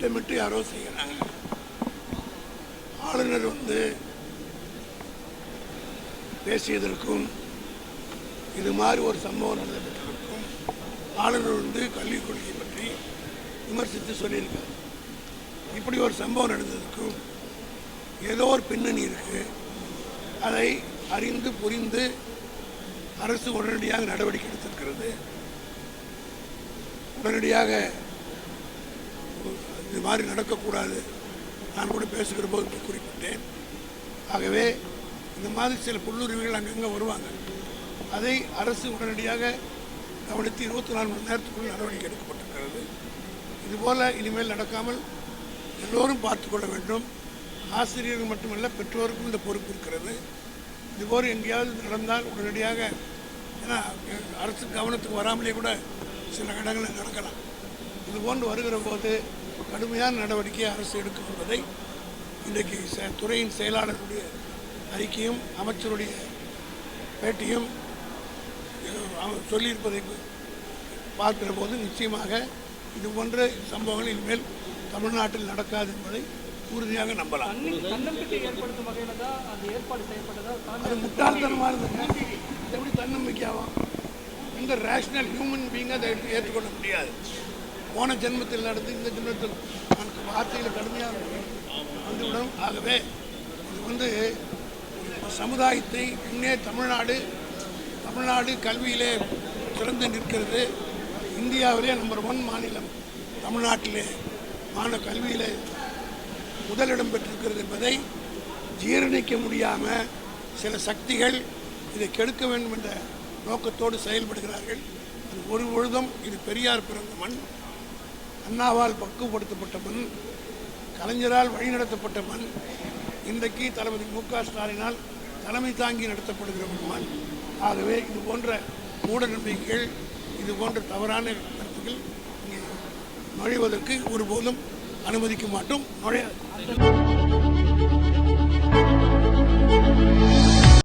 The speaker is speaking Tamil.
திட்டமிட்டு யாரோ செய்கிறாங்க ஆளுநர் வந்து பேசியதற்கும் இது மாதிரி ஒரு சம்பவம் நடந்திருக்கும் ஆளுநர் வந்து கல்விக் கொள்கையை பற்றி விமர்சித்து சொல்லியிருக்கார். இப்படி ஒரு சம்பவம் நடந்ததற்கும் ஏதோ ஒரு பின்னணி இருக்கு. அதை அறிந்து புரிந்து அரசு உடனடியாக நடவடிக்கை எடுத்திருக்கிறது. உடனடியாக இது மாதிரி நடக்கக்கூடாது. நான் கூட பேசுகிற போது குறிப்பிட்டேன். ஆகவே இந்த மாதிரி சில புல்லுரிமைகள் அங்கங்கே வருவாங்க. அதை அரசு உடனடியாக கவனித்து இருபத்தி நாலு மணி நேரத்துக்குள் நடவடிக்கை எடுக்கப்பட்டிருக்கிறது. இதுபோல் இனிமேல் நடக்காமல் எல்லோரும் பார்த்துக்கொள்ள வேண்டும். ஆசிரியர்கள் மட்டுமல்ல பெற்றோருக்கும் இந்த பொறுப்பு இருக்கிறது. இதுபோல் எங்கேயாவது நடந்தால் உடனடியாக ஏன்னா அரசு கவனத்துக்கு வராமலே கூட சில இடங்களில் நடக்கலாம். இது போன்று வருகிற போது கடுமையான நடவடிக்கை அரசு எடுக்கும் என்பதை இன்றைக்கு துறையின் செயலாளருடைய அறிக்கையும் அமைச்சருடைய பேட்டியும் சொல்லியிருப்பதை பார்க்கிற போது நிச்சயமாக இது போன்ற சம்பவங்கள் இனிமேல் தமிழ்நாட்டில் நடக்காது என்பதை உறுதியாக நம்பலாம். அது முட்டாள்தனமாக இருந்துங்க எப்படி தன்னம்பிக்கையாகும்? இந்த ரேஷனல் ஹியூமன் பீங் அதை ஏற்றுக்கொள்ள முடியாது. போன ஜென்மத்தில் நடந்து இந்த ஜென்மத்தில் நமக்கு வார்த்தையில் கடுமையாக வந்துவிடும். ஆகவே இது வந்து சமுதாயத்தை இன்னே தமிழ்நாடு தமிழ்நாடு கல்வியிலே சிறந்து நிற்கிறது. இந்தியாவிலே நம்பர் ஒன் மாநிலம் தமிழ்நாட்டிலே மாநில கல்வியிலே முதலிடம் பெற்றிருக்கிறது என்பதை ஜீரணிக்க முடியாமல் சில சக்திகள் இதை கெடுக்க வேண்டும் என்ற நோக்கத்தோடு செயல்படுகிறார்கள். ஒரு பொழுதும் இது பெரியார் பிறந்த மண். அண்ணாவால் பக்குவப்படுத்தப்பட்ட மண் கலைஞரால் வழிநடத்தப்பட்ட மண் இன்றைக்கு தளபதி மு க ஸ்டாலினால் தலைமை தாங்கி நடத்தப்படுகிற மண் ஆகவே இது போன்ற மூட நம்பிக்கைகள் இது போன்ற தவறான கருத்துக்கள் நுழைவதற்கு ஒருபோதும் அனுமதிக்க மாட்டோம். நுழையாது